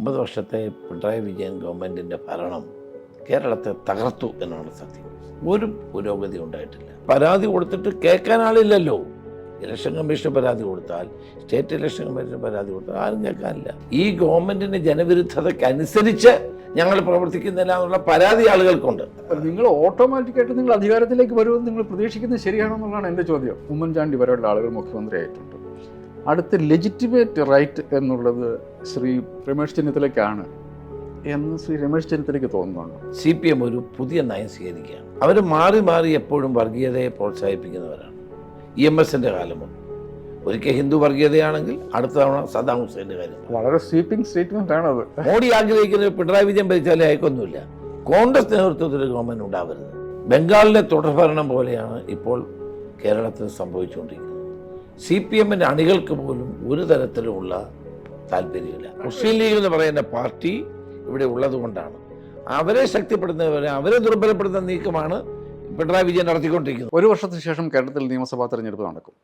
ഒമ്പത് വർഷത്തെ പിണറായി വിജയൻ ഗവൺമെന്റിന്റെ ഭരണം കേരളത്തെ തകർത്തു എന്നാണ് സത്യം. ഒരു പുരോഗതി ഉണ്ടായിട്ടില്ല. പരാതി കൊടുത്തിട്ട് കേൾക്കാൻ ആളില്ലല്ലോ. ഇലക്ഷൻ കമ്മീഷന് പരാതി കൊടുത്താൽ സ്റ്റേറ്റ് ഇലക്ഷൻ കമ്മീഷന് പരാതി കൊടുത്താൽ ആരും കേൾക്കാനില്ല. ഈ ഗവൺമെന്റിന്റെ ജനവിരുദ്ധതയ്ക്കനുസരിച്ച് ഞങ്ങൾ പ്രവർത്തിക്കുന്നില്ല എന്നുള്ള പരാതി ആളുകൾക്കുണ്ട്. നിങ്ങൾ ഓട്ടോമാറ്റിക്കായിട്ട് നിങ്ങൾ അധികാരത്തിലേക്ക് വരുമെന്ന് നിങ്ങൾ പ്രതീക്ഷിക്കുന്നത് ശരിയാണെന്നുള്ളതാണ് എന്റെ ചോദ്യം. ഉമ്മൻചാണ്ടി വരെയുള്ള ആളുകൾ മുഖ്യമന്ത്രി ആയിട്ടുണ്ട് അടുത്ത ലെജിറ്റിമേറ്റ് റൈറ്റ് എന്നുള്ളത് ശ്രീ രമേശ് ചെന്നിത്തലയ്ക്കാണ് എന്ന് ശ്രീ രമേശ് ചെന്നിത്തലയ്ക്ക് തോന്നുന്നുണ്ട്? സി പി എം ഒരു പുതിയ നയം സ്വീകരിക്കുകയാണ്. അവർ മാറി മാറി എപ്പോഴും വർഗീയതയെ പ്രോത്സാഹിപ്പിക്കുന്നവരാണ്. ഇ എം എസിന്റെ കാലം മുതൽ. ഒരിക്കൽ ഹിന്ദു വർഗീയതയാണെങ്കിൽ അടുത്ത തവണ സദാം ഹുസൈന്റെ കാര്യം. വളരെ സ്വീപ്പിംഗ് സ്റ്റേറ്റ്മെന്റ് ആണ് അത്. മോഡി ആഗ്രഹിക്കുന്ന പിണറായി വിജയൻ ഭരിച്ചാലേ അയക്കൊന്നുമില്ല കോൺഗ്രസ് നേതൃത്വത്തിൽ ഗവൺമെന്റ് ഉണ്ടാവരുത്. ബംഗാളിലെ തുടർഭരണം പോലെയാണ് ഇപ്പോൾ കേരളത്തിൽ സംഭവിച്ചുകൊണ്ടിരിക്കുന്നത്. സി പി എമ്മിന്റെ അണികൾക്ക് പോലും ഒരു തരത്തിലുമുള്ള താല്പര്യമില്ല. മുസ്ലിം ലീഗ് എന്ന് പറയുന്ന പാർട്ടി ഇവിടെ ഉള്ളതുകൊണ്ടാണ് അവരെ ശക്തിപ്പെടുത്തുന്നവരെ അവരെ ദുർബലപ്പെടുത്തുന്ന നീക്കമാണ് പിണറായി വിജയൻ നടത്തിക്കൊണ്ടിരിക്കുന്നത്. ഒരു വർഷത്തിന് ശേഷം കേരളത്തിൽ നിയമസഭാ തെരഞ്ഞെടുപ്പ് നടക്കും.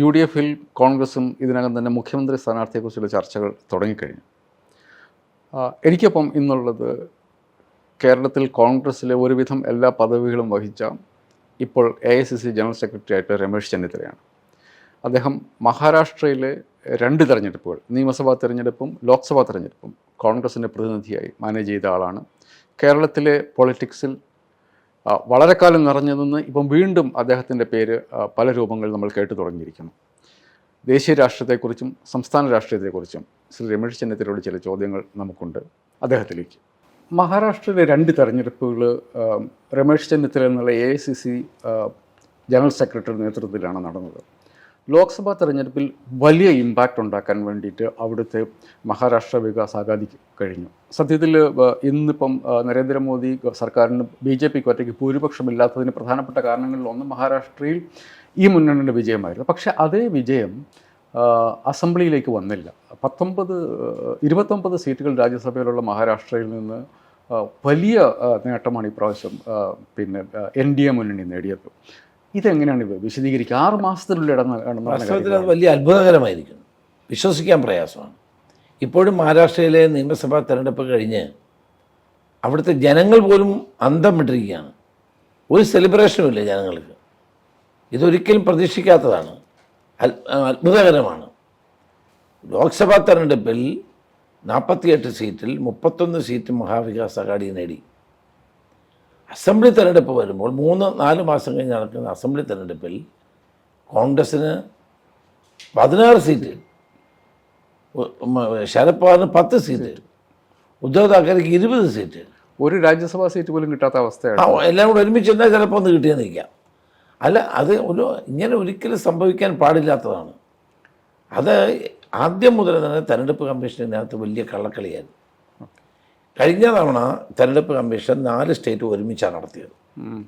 യു ഡി എഫിൽ കോൺഗ്രസും ഇതിനകം തന്നെ മുഖ്യമന്ത്രി സ്ഥാനാർത്ഥിയെക്കുറിച്ചുള്ള ചർച്ചകൾ തുടങ്ങിക്കഴിഞ്ഞു. എനിക്കൊപ്പം ഇന്നുള്ളത് കേരളത്തിൽ കോൺഗ്രസ്സിലെ ഒരുവിധം എല്ലാ പദവികളും വഹിച്ച ഇപ്പോൾ A I C C general secretary ആയിട്ട് രമേശ് ചെന്നിത്തലയാണ്. അദ്ദേഹം മഹാരാഷ്ട്രയിലെ രണ്ട് തെരഞ്ഞെടുപ്പുകൾ നിയമസഭാ തെരഞ്ഞെടുപ്പും ലോക്സഭാ തെരഞ്ഞെടുപ്പും കോൺഗ്രസിന്റെ പ്രതിനിധിയായി മാനേജ് ചെയ്ത ആളാണ്. കേരളത്തിലെ പൊളിറ്റിക്സിൽ വളരെ കാലം നിറഞ്ഞു നിന്ന് ഇപ്പം വീണ്ടും അദ്ദേഹത്തിന്റെ പേര് പല രൂപങ്ങളിൽ നമ്മൾ കേട്ടു തുടങ്ങിയിരിക്കുന്നു. ദേശീയ രാഷ്ട്രീയത്തെക്കുറിച്ചും സംസ്ഥാന രാഷ്ട്രീയത്തെക്കുറിച്ചും ശ്രീ രമേശ് ചെന്നിത്തലയോട് ചില ചോദ്യങ്ങൾ നമുക്കുണ്ട് അദ്ദേഹത്തിലേക്ക്. മഹാരാഷ്ട്രയിലെ രണ്ട് തെരഞ്ഞെടുപ്പുകൾ രമേശ് ചെന്നിത്തല എന്നുള്ള A I C C general secretary നേതൃത്വത്തിലാണ് നടന്നത്. ലോക്സഭാ തെരഞ്ഞെടുപ്പിൽ വലിയ ഇമ്പാക്റ്റ് ഉണ്ടാക്കാൻ വേണ്ടിയിട്ട് അവിടുത്തെ മഹാരാഷ്ട്ര വികാസ് അഗാദി കഴിഞ്ഞു. സത്യത്തിൽ ഇന്നിപ്പം നരേന്ദ്രമോദി സർക്കാരിന് ബി ജെ പിക്ക് ഒറ്റയ്ക്ക് ഭൂരിപക്ഷമില്ലാത്തതിന് പ്രധാനപ്പെട്ട കാരണങ്ങളിൽ ഒന്ന് മഹാരാഷ്ട്രയിൽ ഈ മുന്നണിയുടെ വിജയമായിരുന്നു. പക്ഷേ അതേ വിജയം അസംബ്ലിയിലേക്ക് വന്നില്ല. പത്തൊമ്പത് ഇരുപത്തൊമ്പത് സീറ്റുകൾ രാജ്യസഭയിലുള്ള മഹാരാഷ്ട്രയിൽ നിന്ന് വലിയ നേട്ടമാണ് ഇപ്രാവശ്യം പിന്നെ എൻ ഡി എ മുന്നണി നേടിയത്. ഇതെങ്ങനെയാണ് ഇപ്പോൾ വിശദീകരിക്കുക? ആറ് മാസത്തിനുള്ളിൽ വാസ്തവത്തിൽ അത് വലിയ അത്ഭുതകരമായിരിക്കുന്നു. വിശ്വസിക്കാൻ പ്രയാസമാണ്. ഇപ്പോഴും മഹാരാഷ്ട്രയിലെ നിയമസഭാ തെരഞ്ഞെടുപ്പ് കഴിഞ്ഞ് അവിടുത്തെ ജനങ്ങൾ പോലും അന്തം വിട്ടിരിക്കുകയാണ്. ഒരു സെലിബ്രേഷനും ഇല്ല ജനങ്ങൾക്ക്. ഇതൊരിക്കലും പ്രതീക്ഷിക്കാത്തതാണ്. അത്ഭുതകരമാണ്. ലോക്സഭാ തെരഞ്ഞെടുപ്പിൽ നാൽപ്പത്തിയെട്ട് സീറ്റിൽ മുപ്പത്തൊന്ന് സീറ്റ് മഹാവികാസ് അഘാടി നേടി. അസംബ്ലി തെരഞ്ഞെടുപ്പ് വരുമ്പോൾ മൂന്ന് നാല് മാസം കഴിഞ്ഞ് നടക്കുന്ന അസംബ്ലി തെരഞ്ഞെടുപ്പിൽ കോൺഗ്രസ്സിന് പതിനാറ് സീറ്റ് ശരത് പവാറിന് പത്ത് സീറ്റ് ഉദ്ധവ് താക്കറെക്ക് ഇരുപത് സീറ്റ്. ഒരു രാജ്യസഭാ സീറ്റ് പോലും കിട്ടാത്ത അവസ്ഥയാണ്. ആ എല്ലാം കൂടെ ഒരുമിച്ച് എന്നാൽ ചിലപ്പോൾ ഒന്ന് കിട്ടിയെന്ന് നിൽക്കാം. അല്ല അത് ഒരു ഇങ്ങനെ ഒരിക്കലും സംഭവിക്കാൻ പാടില്ലാത്തതാണ്. അത് ആദ്യം മുതൽ തന്നെ തെരഞ്ഞെടുപ്പ് കമ്മീഷനകത്ത് വലിയ കള്ളക്കളിയായിരുന്നു. കഴിഞ്ഞ തവണ തെരഞ്ഞെടുപ്പ് കമ്മീഷൻ നാല് സ്റ്റേറ്റ് ഒരുമിച്ചാണ് നടത്തിയത്.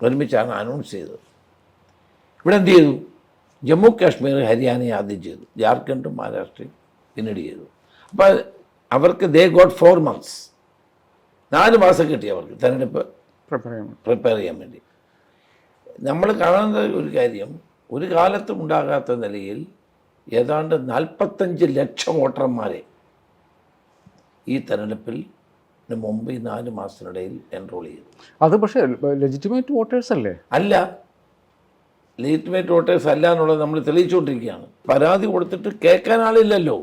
ഒരുമിച്ചാണ് അനൗൺസ് ചെയ്തത്. ഇവിടെ എന്ത് ചെയ്തു? ജമ്മു കാശ്മീർ ഹരിയാനയെ ആദ്യം ചെയ്തു. ജാർഖണ്ഡും മഹാരാഷ്ട്രയും പിന്നീട് ചെയ്തു. അപ്പോൾ അവർക്ക് ദേ ഗോട്ട് ഫോർ മന്ത്സ് നാല് മാസം കിട്ടി അവർക്ക് തെരഞ്ഞെടുപ്പ് പ്രിപ്പയർ ചെയ്യാൻ വേണ്ടി. നമ്മൾ കാണുന്ന ഒരു കാര്യം ഒരു കാലത്തും ഉണ്ടാകാത്ത നിലയിൽ ഏതാണ്ട് നാൽപ്പത്തഞ്ച് ലക്ഷം വോട്ടർമാരെ ഈ തെരഞ്ഞെടുപ്പിൽ മുമ്പ് ഈ നാല് മാസത്തിനിടയിൽ എൻറോൾ ചെയ്തു. അത് പക്ഷേ ലെജിറ്റിമേറ്റ് വോട്ടേഴ്സ് അല്ലേ? അല്ല. ലെജിറ്റിമേറ്റ് വോട്ടേഴ്സ് അല്ല എന്നുള്ളത് നമ്മൾ തെളിയിച്ചുകൊണ്ടിരിക്കുകയാണ്. പരാതി കൊടുത്തിട്ട് കേൾക്കാൻ ആളില്ലല്ലോ.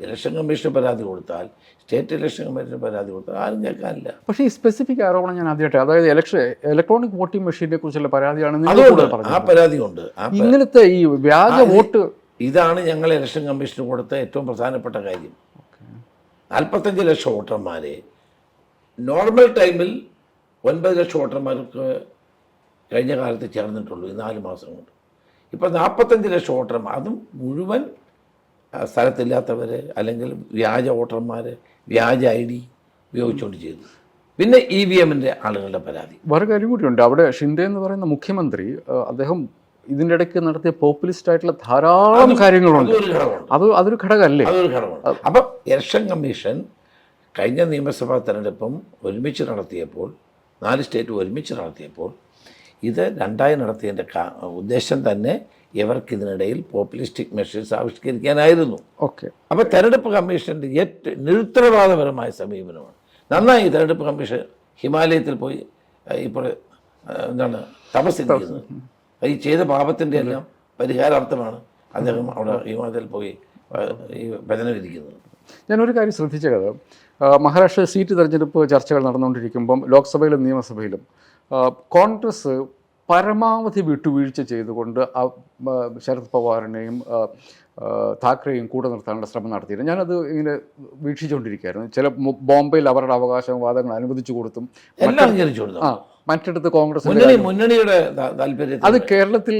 ഇലക്ഷൻ കമ്മീഷന് പരാതി കൊടുത്താൽ സ്റ്റേറ്റ് ഇലക്ഷൻ കമ്മീഷന് പരാതി കൊടുത്താൽ ആരും കേൾക്കാനില്ല. പക്ഷേ ഈ സ്പെസിഫിക് ആരോപണം ഞാൻ ആദ്യമായിട്ട് അതായത് ഇലക്ഷൻ ഇലക്ട്രോണിക് വോട്ടിംഗ് മെഷീനെ കുറിച്ചുള്ള പരാതിയാണ് ആ പരാതി പരാതിയുണ്ട്. ഇങ്ങനത്തെ ഈ വ്യാജ വോട്ട് ഇതാണ് ഞങ്ങൾ ഇലക്ഷൻ കമ്മീഷന് കൊടുത്ത ഏറ്റവും പ്രധാനപ്പെട്ട കാര്യം. നാൽപ്പത്തഞ്ച് ലക്ഷം വോട്ടർമാരെ നോർമൽ ടൈമിൽ ഒൻപത് ലക്ഷം വോട്ടർമാർക്ക് കഴിഞ്ഞ കാലത്ത് ചേർന്നിട്ടുള്ളൂ ഈ നാല് മാസം കൊണ്ട്. ഇപ്പം നാൽപ്പത്തഞ്ച് ലക്ഷം വോട്ടർമാർ അതും മുഴുവൻ സ്ഥലത്തില്ലാത്തവർ അല്ലെങ്കിൽ വ്യാജ വോട്ടർമാർ വ്യാജ ഐ ഡി ഉപയോഗിച്ചുകൊണ്ട് ചെയ്തു. പിന്നെ ഇ വി എമ്മിന്റെ ആളുകളുടെ പരാതി. വേറെ കാര്യം കൂടിയുണ്ട്. അവിടെ ഷിൻഡെ എന്ന് പറയുന്ന മുഖ്യമന്ത്രി അദ്ദേഹം ഇതിന്റെ ഇടയ്ക്ക് നടത്തിയ പോപ്പുലിസ്റ്റ് ആയിട്ടുള്ള ധാരാളം കാര്യങ്ങളുണ്ട്. അത് അതൊരു ഘടകമല്ലേ? അതൊരു ഘടകമാണ് അപ്പം ഇലക്ഷൻ കമ്മീഷൻ കഴിഞ്ഞ നിയമസഭാ തെരഞ്ഞെടുപ്പും ഒരുമിച്ച് നടത്തിയപ്പോൾ നാല് സ്റ്റേറ്റ് ഒരുമിച്ച് നടത്തിയപ്പോൾ ഇത് രണ്ടായി നടത്തിയതിന്റെ കാ ഉദ്ദേശം തന്നെ ഇവർക്കിതിനിടയിൽ പോപ്പുലിസ്റ്റിക് മെഷേഴ്സ് ആവിഷ്കരിക്കാനായിരുന്നു. ഓക്കെ. അപ്പോൾ തെരഞ്ഞെടുപ്പ് കമ്മീഷന്റെ ഏറ്റവും നിരുത്തരവാദപരമായ സമീപനമാണ്. നന്നായി തെരഞ്ഞെടുപ്പ് കമ്മീഷൻ ഹിമാലയത്തിൽ പോയി ഇപ്പോൾ എന്താണ് തപസ്സിരിക്കുന്നത് ഈ ചെയ്ത പാപത്തിന്റെ എല്ലാം പരിഹാരാർത്ഥമാണ് അദ്ദേഹം അവിടെ ഹിമാലയത്തിൽ പോയി ഈ ഈ ഭജനമിരിക്കുന്നത് ഞാനൊരു കാര്യം ശ്രദ്ധിച്ചത് മഹാരാഷ്ട്ര സീറ്റ് തെരഞ്ഞെടുപ്പ് ചർച്ചകൾ നടന്നുകൊണ്ടിരിക്കുമ്പം ലോക്സഭയിലും നിയമസഭയിലും കോൺഗ്രസ് പരമാവധി വിട്ടുവീഴ്ച ചെയ്തുകൊണ്ട് ശരത് പവാറിനെയും താക്കറെയും കൂടെ നിർത്താനുള്ള ശ്രമം നടത്തിയിരുന്നു. ഞാനത് ഇങ്ങനെ വീക്ഷിച്ചുകൊണ്ടിരിക്കുകയായിരുന്നു. ചില ബോംബെയിൽ അവരുടെ അവകാശവാദങ്ങൾ അനുവദിച്ചു കൊടുത്തും എല്ലാം അംഗീകരിച്ചു കൊടുത്തു. ആ മറ്റിടത്ത് കോൺഗ്രസ് മുന്നണി മുന്നണിയുടെ താല്പര്യം അത് കേരളത്തിൽ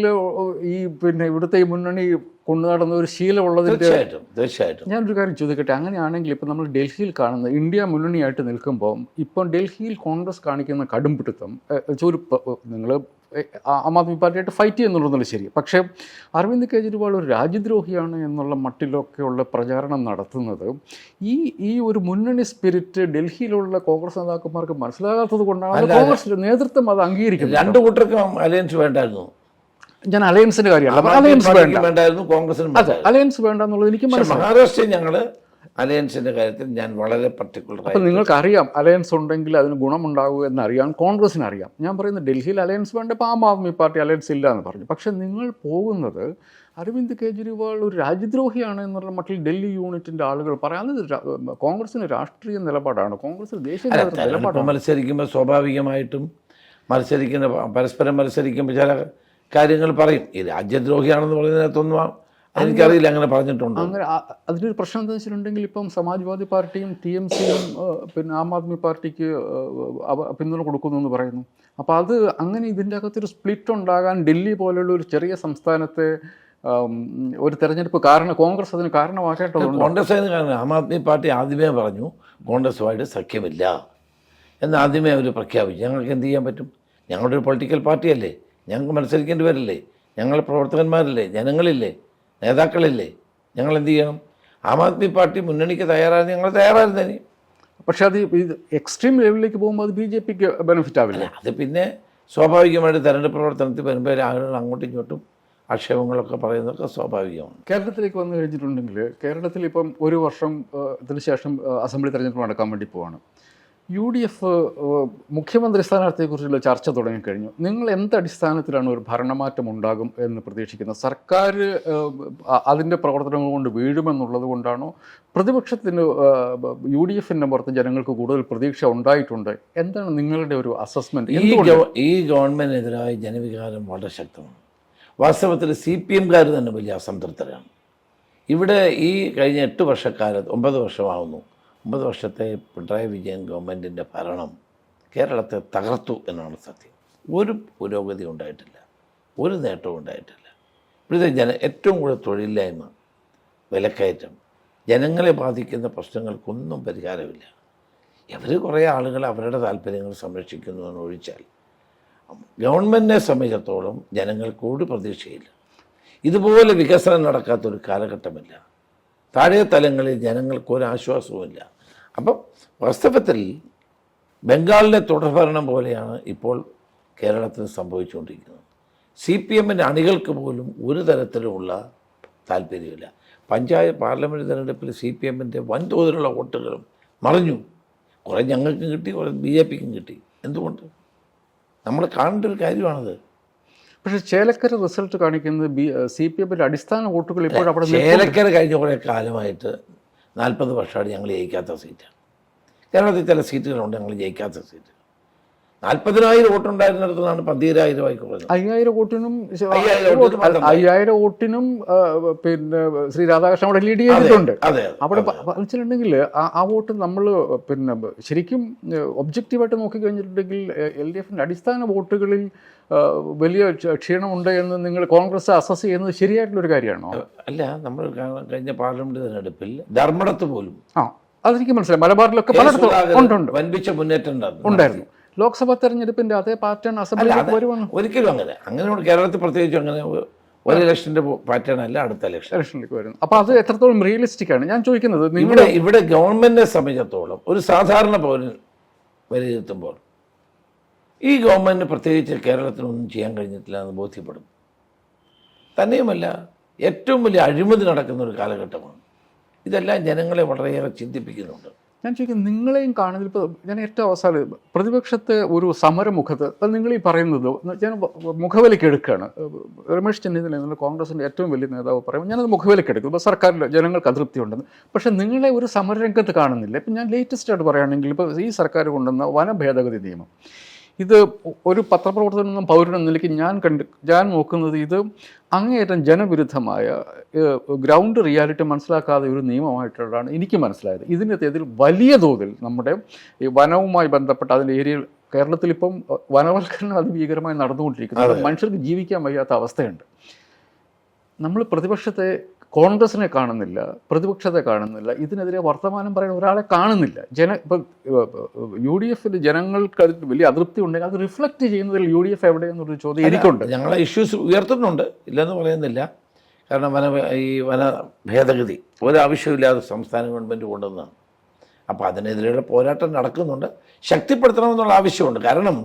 ഈ പിന്നെ ഇവിടുത്തെ ഈ മുന്നണി കൊണ്ടുനടന്ന ഒരു ശീലമുള്ളതിന്റെ തീർച്ചയായിട്ടും ഞാനൊരു കാര്യം ചോദിക്കട്ടെ? അങ്ങനെയാണെങ്കിൽ ഇപ്പം നമ്മൾ ഡൽഹിയിൽ കാണുന്ന ഇന്ത്യ മുന്നണിയായിട്ട് നിൽക്കുമ്പോൾ ഇപ്പം ഡൽഹിയിൽ കോൺഗ്രസ് കാണിക്കുന്ന കടുംപിടുത്തം ഒരു നിങ്ങൾ ആം ആദ്മി പാർട്ടിയായിട്ട് ഫൈറ്റ് ചെയ്യുന്നുണ്ടെന്നുള്ള ശരി. പക്ഷേ അരവിന്ദ് കെജ്രിവാൾ ഒരു രാജ്യദ്രോഹിയാണ് എന്നുള്ള മട്ടിലൊക്കെയുള്ള പ്രചാരണം നടത്തുന്നത്. ഈ ഈ ഒരു മുന്നണി സ്പിരിറ്റ് ഡൽഹിയിലുള്ള കോൺഗ്രസ് നേതാക്കന്മാർക്ക് മനസ്സിലാകാത്തത് കൊണ്ടാണ് കോൺഗ്രസ് നേതൃത്വം അത് അംഗീകരിക്കുന്നത്. രണ്ട് കൂട്ടർക്കും അലയൻസ് വേണ്ടായിരുന്നു. ഞാൻ അലയൻസിന്റെ കാര്യമല്ല അലയൻസ് വേണ്ടായിരുന്നു കോൺഗ്രസിന് അലയൻസ് വേണ്ട എന്നുള്ളത് എനിക്ക് മനസ്സിലായി. മഹാരാഷ്ട്രയിൽ ഞങ്ങൾ അലയൻസിന്റെ കാര്യത്തിൽ ഞാൻ വളരെ പർട്ടിക്കുലർ അപ്പം നിങ്ങൾക്കറിയാം അലയൻസ് ഉണ്ടെങ്കിൽ അതിന് ഗുണമുണ്ടാകുക എന്നറിയാം കോൺഗ്രസിന് അറിയാം ഞാൻ പറയുന്നത് ഡൽഹിയിൽ അലയൻസ് വേണ്ട ഇപ്പോൾ ആം ആദ്മി പാർട്ടി അലയൻസ് ഇല്ല എന്ന് പറഞ്ഞു. പക്ഷേ നിങ്ങൾ പോകുന്നത് അരവിന്ദ് കെജ്രിവാൾ ഒരു രാജ്യദ്രോഹിയാണ് എന്നുള്ള മട്ടിൽ ഡൽഹി യൂണിറ്റിന്റെ ആളുകൾ പറയാം. അത് കോൺഗ്രസിന് രാഷ്ട്രീയ നിലപാടാണ്. കോൺഗ്രസ് ദേശീയ നിലപാടാണ്. മത്സരിക്കുമ്പോൾ സ്വാഭാവികമായിട്ടും മത്സരിക്കുന്ന പരസ്പരം മത്സരിക്കുമ്പോൾ ചില കാര്യങ്ങൾ പറയും. ഈ രാജ്യദ്രോഹിയാണെന്ന് പറയുന്നതിനകത്തൊന്നും എനിക്കറിയില്ല അങ്ങനെ പറഞ്ഞിട്ടുണ്ട്? അങ്ങനെ അതിനൊരു പ്രശ്നം എന്താ വെച്ചിട്ടുണ്ടെങ്കിൽ ഇപ്പം സമാജ്വാദി പാർട്ടിയും ടി എം സിയും പിന്നെ ആം ആദ്മി പാർട്ടിക്ക് പിന്തുണ കൊടുക്കുന്നു എന്ന് പറയുന്നു. അപ്പോൾ അത് അങ്ങനെ ഇതിന്റെ അകത്തൊരു സ്പ്ലിറ്റ് ഉണ്ടാകാൻ ഡൽഹി പോലെയുള്ള ഒരു ചെറിയ സംസ്ഥാനത്തെ ഒരു തെരഞ്ഞെടുപ്പ് കാരണം കോൺഗ്രസ് അതിന് കാരണമാക്കേണ്ടതുണ്ട് കോൺഗ്രസ് അതിന് കാരണം. ആം ആദ്മി പാർട്ടി ആദ്യമേ പറഞ്ഞു കോൺഗ്രസുമായിട്ട് സഖ്യമില്ല. എന്ന് ആദ്യമേ അവർ പ്രഖ്യാപിച്ചു. ഞങ്ങൾക്ക് എന്ത് ചെയ്യാൻ പറ്റും? ഞങ്ങളുടെ ഒരു പൊളിറ്റിക്കൽ പാർട്ടിയല്ലേ? ഞങ്ങൾക്ക് മത്സരിക്കേണ്ടി വരില്ലേ? ഞങ്ങൾ പ്രവർത്തകന്മാരല്ലേ? ജനങ്ങളില്ലേ? നേതാക്കളില്ലേ? ഞങ്ങൾ എന്ത് ചെയ്യണം? ആം ആദ്മി പാർട്ടി മുന്നണിക്ക് തയ്യാറായിരുന്നു ഞങ്ങൾ തയ്യാറായിരുന്നേനെ പക്ഷെ അത് ഇത് എക്സ്ട്രീം ലെവലിലേക്ക് പോകുമ്പോൾ അത് ബി ജെ പിക്ക് ബെനിഫിറ്റ് ആവില്ല. അത് പിന്നെ സ്വാഭാവികമായിട്ട് തെരഞ്ഞെടുപ്പ് പ്രവർത്തനത്തിൽ വരുമ്പോൾ ആളുകൾ അങ്ങോട്ടും ഇങ്ങോട്ടും ആക്ഷേപങ്ങളൊക്കെ പറയുന്നതൊക്കെ സ്വാഭാവികമാണ്. കേരളത്തിലേക്ക് വന്നു കഴിഞ്ഞിട്ടുണ്ടെങ്കിൽ കേരളത്തിൽ ഇപ്പം ഒരു വർഷം ശേഷം അസംബ്ലി തെരഞ്ഞെടുപ്പ് നടക്കാൻ വേണ്ടി പോവാണ്. യു ഡി എഫ് മുഖ്യമന്ത്രി സ്ഥാനാർത്ഥിയെക്കുറിച്ചുള്ള ചർച്ച തുടങ്ങിക്കഴിഞ്ഞു. നിങ്ങൾ എന്ത് അടിസ്ഥാനത്തിലാണ് ഒരു ഭരണമാറ്റം ഉണ്ടാകും എന്ന് പ്രതീക്ഷിക്കുന്നത്? സർക്കാർ അതിന്റെ പ്രവർത്തനങ്ങൾ കൊണ്ട് വീഴുമെന്നുള്ളത് കൊണ്ടാണോ? പ്രതിപക്ഷത്തിന് യു ഡി എഫിന്റെ പുറത്ത് ജനങ്ങൾക്ക് കൂടുതൽ പ്രതീക്ഷ ഉണ്ടായിട്ടുണ്ട്. എന്താണ് നിങ്ങളുടെ ഒരു അസസ്മെന്റ് ഈ ഈ ഗവൺമെന്റിനെതിരായ ജനവികാരം വളരെ ശക്തമാണ്. വാസ്തവത്തിൽ സി പി എംകാർ തന്നെ വലിയ അസംതൃപ്തരാണ്. ഇവിടെ ഈ കഴിഞ്ഞ എട്ട് വർഷക്കാലത്ത് ഒമ്പത് വർഷമാവുന്നു ഒമ്പത് വർഷത്തെ പിണറായി വിജയൻ ഗവൺമെന്റിന്റെ ഭരണം കേരളത്തെ തകർത്തു എന്നാണ് സത്യം. ഒരു പുരോഗതി ഉണ്ടായിട്ടില്ല. ഒരു നേട്ടവും ഉണ്ടായിട്ടില്ല. ഇവിടുത്തെ ജന ഏറ്റവും കൂടുതൽ തൊഴിലില്ലായ്മ വിലക്കയറ്റം ജനങ്ങളെ ബാധിക്കുന്ന പ്രശ്നങ്ങൾക്കൊന്നും പരിഹാരമില്ല. ഇവർ കുറേ ആളുകൾ അവരുടെ താല്പര്യങ്ങൾ സംരക്ഷിക്കുന്നു എന്ന് ഒഴിച്ചാൽ ഗവൺമെന്റിനെ സംബന്ധിച്ചിടത്തോളം ജനങ്ങൾക്ക് ഒരു പ്രതീക്ഷയില്ല. ഇതുപോലെ വികസനം നടക്കാത്തൊരു കാലഘട്ടമില്ല. താഴെ തലങ്ങളിൽ ജനങ്ങൾക്ക് ഒരു ആശ്വാസവുമില്ല അപ്പം വാസ്തവത്തിൽ ബംഗാളിലെ തുടർഭരണം പോലെയാണ് ഇപ്പോൾ കേരളത്തിൽ സംഭവിച്ചുകൊണ്ടിരിക്കുന്നത്. സി പി എമ്മിന്റെ അണികൾക്ക് പോലും ഒരു തരത്തിലുമുള്ള താല്പര്യമില്ല. പഞ്ചായത്ത് പാർലമെന്റ് തെരഞ്ഞെടുപ്പിൽ സി പി എമ്മിന്റെ വൻതോതിലുള്ള വോട്ടുകളും മറിഞ്ഞു. കുറേ ഞങ്ങൾക്കും കിട്ടി കുറേ ബി ജെ പിക്കും കിട്ടി. എന്തുകൊണ്ട്? നമ്മൾ കാണേണ്ട ഒരു കാര്യമാണത്. പക്ഷേ ചേലക്കര റിസൾട്ട് കാണിക്കുന്നത് ബി സി പി എമ്മിന്റെ അടിസ്ഥാന വോട്ടുകൾ ഇപ്പോഴും അവിടെ ചേലക്കര കഴിഞ്ഞ കുറേ കാലമായിട്ട് നാൽപ്പത് വർഷമാണ് ഞങ്ങൾ ജയിക്കാത്ത സീറ്റാണ്. കേരളത്തിൽ ചില സീറ്റുകളുണ്ട് ഞങ്ങൾ ജയിക്കാത്ത സീറ്റ്. നാൽപ്പതിനായിരം വോട്ടുണ്ടായിരുന്നിടത്തുനിന്നാണ് പന്തിരായിരം ആയി കുറഞ്ഞത്. അയ്യായിരം വോട്ടിനും അയ്യായിരം വോട്ടിനും പിന്നെ ശ്രീ രാധാകൃഷ്ണൻ അവിടെ ലീഡ് ചെയ്തിട്ടുണ്ട്. അവിടെ വെച്ചിട്ടുണ്ടെങ്കിൽ ആ വോട്ട് നമ്മൾ പിന്നെ ശരിക്കും ഒബ്ജക്റ്റീവായിട്ട് നോക്കിക്കഴിഞ്ഞിട്ടുണ്ടെങ്കിൽ എൽ ഡി എഫിന്റെ അടിസ്ഥാന വോട്ടുകളിൽ വലിയ ക്ഷ- ക്ഷീണമുണ്ട് എന്ന് നിങ്ങൾ കോൺഗ്രസ് അസസ് ചെയ്യുന്നത് ശരിയായിട്ടുള്ളൊരു കാര്യമാണോ? അല്ല നമ്മൾ കഴിഞ്ഞ പാർലമെന്റ് തിരഞ്ഞെടുപ്പിൽ ധർമ്മടത്ത് പോലും ആ അതെനിക്ക് മനസ്സിലായി. മലബാറിലൊക്കെ. പലയിടത്തും വൻപിച്ച മുന്നേറ്റം ഉണ്ടായിരുന്നു. ലോക്സഭാ തെരഞ്ഞെടുപ്പിന്റെ അതേ പാറ്റേൺ അസംബ്ലി അസംബ്ലിയിലേക്ക് ഒരിക്കലും അങ്ങനെ. അങ്ങനെ കേരളത്തിൽ പ്രത്യേകിച്ച് അങ്ങനെ ഒരു ലക്ഷത്തിന്റെ പാറ്റേൺ അല്ല അടുത്ത ഇലക്ഷൻ. ഇലക്ഷനിലേക്ക് വരുന്നു അപ്പൊ അത് എത്രത്തോളം റിയലിസ്റ്റിക് ആണ്? ഞാൻ ചോദിക്കുന്നത് ഇവിടെ ഇവിടെ ഗവൺമെന്റിനെ സംബന്ധിച്ചിടത്തോളം ഒരു സാധാരണ പൗരൻ വിലയിരുത്തുമ്പോൾ ഈ ഗവൺമെന്റിന് പ്രത്യേകിച്ച് കേരളത്തിനൊന്നും ചെയ്യാൻ കഴിഞ്ഞിട്ടില്ല എന്ന് ബോധ്യപ്പെടും. തന്നെയുമല്ല ഏറ്റവും വലിയ അഴിമതി നടക്കുന്ന ഒരു കാലഘട്ടമാണ്. ഇതെല്ലാം ജനങ്ങളെ വളരെയേറെ ചിന്തിപ്പിക്കുന്നുണ്ട്. ഞാൻ ചോദിക്കുന്നത് നിങ്ങളെയും കാണുന്നതിൽ ഇപ്പോൾ ഞാൻ ഏറ്റവും അവസാനം പ്രതിപക്ഷത്തെ ഒരു സമരമുഖത്ത് അത് നിങ്ങൾ ഈ പറയുന്നത് ഞാൻ മുഖവിലേക്ക് എടുക്കുകയാണ്. രമേശ് ചെന്നിത്തല എന്നുള്ള കോൺഗ്രസിന്റെ ഏറ്റവും വലിയ നേതാവ് പറയുമ്പോൾ ഞാനത് മുഖവിലേക്ക് എടുക്കും. ഇപ്പോൾ സർക്കാരിൽ ജനങ്ങൾക്ക് അതൃപ്തി ഉണ്ടെന്ന്. പക്ഷേ നിങ്ങളെ ഒരു സമരരംഗത്ത് കാണുന്നില്ല. ഇപ്പം ഞാൻ ലേറ്റസ്റ്റ് ആയിട്ട് പറയുകയാണെങ്കിൽ ഇപ്പോൾ ഈ സർക്കാർ കൊണ്ടുവന്ന വനഭേദഗതി നിയമം. ഇത് ഒരു പത്രപ്രവർത്തകൻ എന്ന പൗരൻ എന്ന നിലയ്ക്ക് ഞാൻ കണ്ട് ഞാൻ നോക്കുന്നത് ഇത് അങ്ങേയറ്റം ജനവിരുദ്ധമായ ഗ്രൗണ്ട് റിയാലിറ്റി മനസ്സിലാക്കാതെ ഒരു നിയമമായിട്ടുള്ളതാണ് എനിക്ക് മനസ്സിലായത്. ഇതിന്റെ തേതിൽ വലിയ തോതിൽ നമ്മുടെ ഈ വനവുമായി ബന്ധപ്പെട്ട അതിന്റെ ഏരിയയിൽ കേരളത്തിൽ ഇപ്പം വനവൽക്കരണം അതിഭീകരമായി നടന്നുകൊണ്ടിരിക്കുന്നത് മനുഷ്യർക്ക് ജീവിക്കാൻ വയ്യാത്ത അവസ്ഥയുണ്ട്. നമ്മൾ പ്രതിപക്ഷത്തെ കോൺഗ്രസിനെ കാണുന്നില്ല പ്രതിപക്ഷത്തെ കാണുന്നില്ല ഇതിനെതിരെ വർത്തമാനം പറയുന്ന ഒരാളെ കാണുന്നില്ല. ജന ഇപ്പം യു ഡി എഫിൽ ജനങ്ങൾക്ക് അതിൽ വലിയ അതൃപ്തി ഉണ്ടെങ്കിൽ അത് റിഫ്ലക്റ്റ് ചെയ്യുന്നതിൽ യു ഡി എഫ് എവിടെയെന്നൊരു ചോദ്യം എനിക്കുണ്ട് ഞങ്ങളെ ഇഷ്യൂസ് ഉയർത്തുന്നുണ്ട് ഇല്ലെന്ന് പറയുന്നില്ല. കാരണം വന ഈ വന ഭേദഗതി ഒരാവശ്യമില്ലാതെ സംസ്ഥാന ഗവൺമെന്റ് കൊണ്ടുവന്നതാണ്. അപ്പോൾ അതിനെതിരെയുള്ള പോരാട്ടം നടക്കുന്നുണ്ട്. ശക്തിപ്പെടുത്തണമെന്നുള്ള ആവശ്യമുണ്ട്. കാരണം